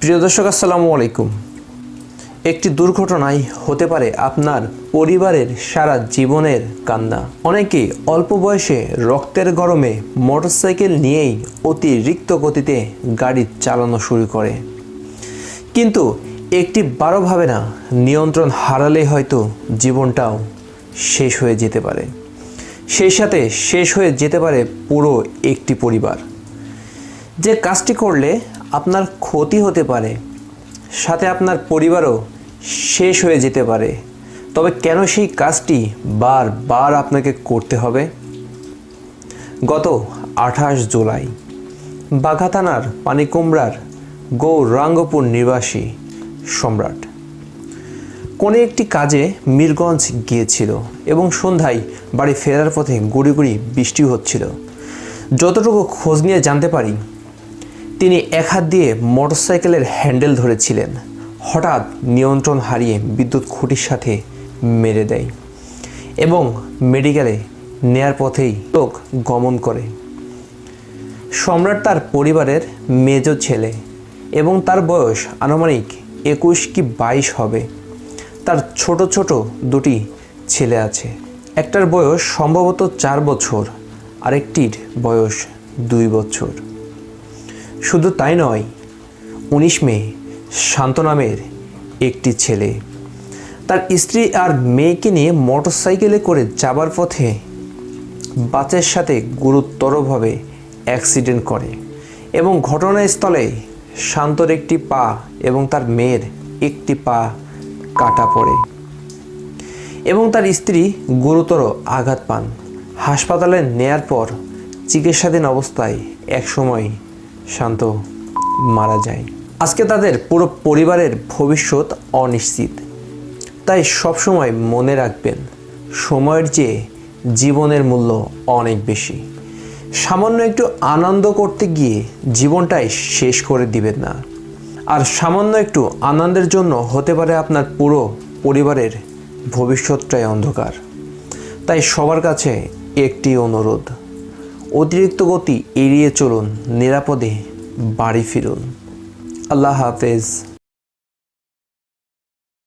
প্রিয় দর্শক, আসসালামু আলাইকুম। একটি দুর্ঘটনায় হতে পারে আপনার পরিবারের সারা জীবনের কান্না। অনেকেই অল্প বয়সে রক্তের গরমে মোটরসাইকেল নিয়েই অতিরিক্ত গতিতে গাড়ি চালানো শুরু করে। কিন্তু একটি বারো ভাবে না, নিয়ন্ত্রণ হারালে হয়তো জীবনটাও শেষ হয়ে যেতে পারে। সেই সাথে শেষ হয়ে যেতে পারে পুরো একটি পরিবার। যে কাজটি করলে আপনার ক্ষতি হতে পারে, সাথে আপনার পরিবারও শেষ হয়ে যেতে পারে। তবে কেন সেই কাজটি বারবার আপনাকে করতে হবে? গত আঠাশ জুলাই, বাঘা থানার পানিকুমড়ার গৌরাঙ্গপুর নিবাসী সম্রাট কোনো একটি কাজে মিরগঞ্জ গিয়েছিল এবং সন্ধ্যায় বাড়ি ফেরার পথে গুড়ি গুড়ি বৃষ্টি হচ্ছিল। যতটুকু খোঁজ নিয়ে জানতে পারি তিনি এক হাত দিয়ে মোটরসাইকেলের হ্যান্ডেল ধরেছিলেন। হঠাৎ নিয়ন্ত্রণ হারিয়ে বিদ্যুৎ খুঁটির সাথে মেরে দেয় এবং মেডিকেলে নেয়ার পথেই লোক গমন করে। সম্রাট তার পরিবারের মেজ ছেলে এবং তার বয়স আনুমানিক একুশ কি বাইশ হবে। তার ছোট ছোট দুটি ছেলে আছে। একটার বয়স সম্ভবত চার বছর, আরেকটির বয়স দুই বছর। শুধু তাই নয়, উনিশ মে শান্ত নামের একটি ছেলে। তার স্ত্রী আর মেয়েকে নিয়ে মোটরসাইকেলে করে যাবার পথে বাসের সাথে গুরুতরভাবে অ্যাক্সিডেন্ট করে এবং ঘটনাস্থলে শান্তর একটি পা এবং তার মেয়ের একটি পা কাটা পড়ে এবং তার স্ত্রী গুরুতর আঘাত পান। হাসপাতালে নেয়ার পর চিকিৎসাধীন অবস্থায় একসময় শান্ত মারা যায়। আজকে তাদের পুরো পরিবারের ভবিষ্যৎ অনিশ্চিত। তাই সবসময় মনে রাখবেন, সময়ের চেয়ে জীবনের মূল্য অনেক বেশি। সামান্য একটু আনন্দ করতে গিয়ে জীবনটাই শেষ করে দিবেন না। আর সামান্য একটু আনন্দের জন্য হতে পারে আপনার পুরো পরিবারের ভবিষ্যৎটাই অন্ধকার। তাই সবার কাছে একটি অনুরোধ অতিরিক্ত গতি এড়িয়ে চলুন নিরাপদে বাড়ি ফিরুন। আল্লাহ হাফেজ।